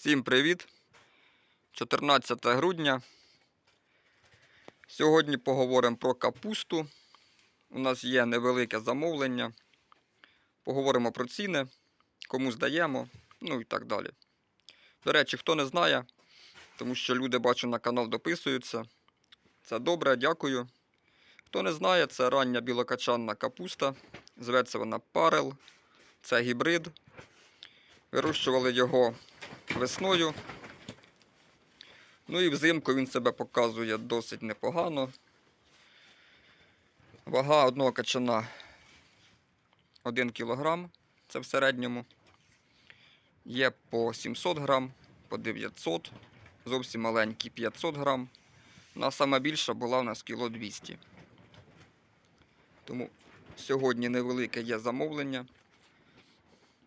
Всім привіт! 14 грудня. Сьогодні поговоримо про капусту. У нас є невелике замовлення. Поговоримо про ціни, кому здаємо, ну і так далі. До речі, хто не знає, тому що люди бачу на канал дописуються. Це добре, дякую. Хто не знає, це рання білокачанна капуста. Зветься вона парел. Це гібрид. Вирощували його весною. Ну і взимку він себе показує досить непогано. Вага одного качана 1 кг. Це в середньому. Є по 700 грам, по 900, зовсім маленькі 500 грам. Ну, а сама більша була у нас кіло 200. Тому сьогодні невелике є замовлення.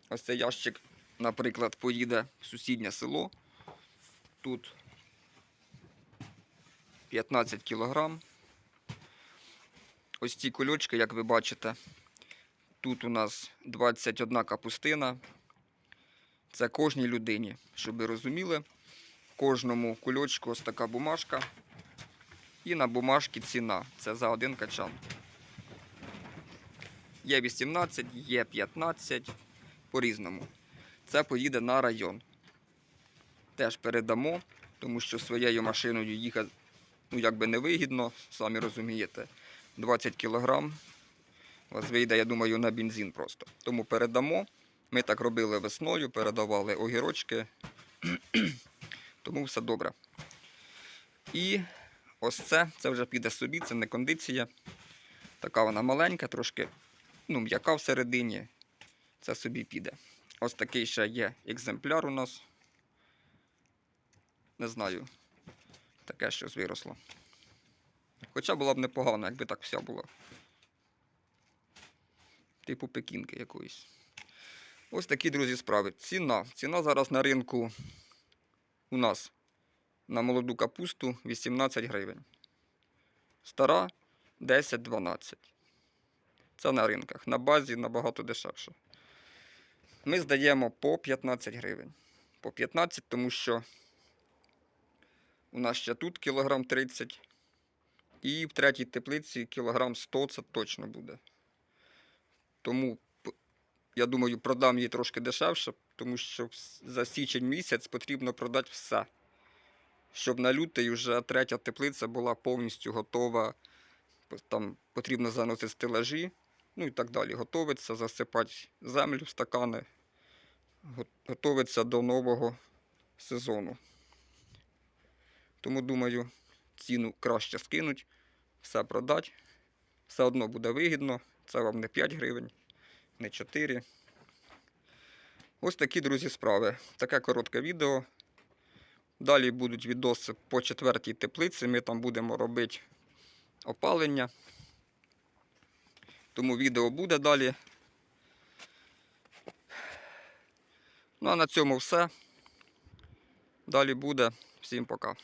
Ось цей ящик, наприклад, поїде в сусіднє село. Тут 15 кілограм. Ось ці кульочки, як ви бачите, тут у нас 21 капустина. Це кожній людині, щоб ви розуміли. Кожному кульочку ось така бумажка. І на бумажці ціна. Це за один качан. Є 18, є 15, по-різному. Це поїде на район. Теж передамо, тому що своєю машиною їхати ну, якби невигідно, самі розумієте. 20 кілограм. У вас вийде, я думаю, на бензин просто. Тому передамо. Ми так робили весною, передавали огірочки. Тому все добре. І ось це, це вже піде собі, це не кондиція. Така вона маленька, трошки ну, м'яка всередині. Це собі піде. Ось такий ще є екземпляр у нас. Не знаю, таке щось виросло. Хоча була б непогано, якби так вся була. Типу пекінки якоїсь. Ось такі, друзі, справи. Ціна. Ціна зараз на ринку у нас на молоду капусту 18 гривень. Стара 10-12. Це на ринках. На базі набагато дешевше. Ми здаємо по 15 гривень. По 15, тому що у нас ще тут кілограм 30. І в третій теплиці кілограм 100 це точно буде. Тому, я думаю, продам її трошки дешевше, тому що за січень місяць потрібно продати все. Щоб на лютий вже третя теплиця була повністю готова. Там потрібно заносити стелажі, ну і так далі. Готовиться, засипати землю в стакани, го- готовиться до нового сезону. Тому думаю, ціну краще скинуть, все продати. Все одно буде вигідно. Це вам не 5 гривень, не 4. Ось такі, друзі, справи. Таке коротке відео. Далі будуть відоси по четвертій теплиці. Ми там будемо робити опалення. Тому відео буде далі. Ну а на цьому все. Далі буде. Всім пока.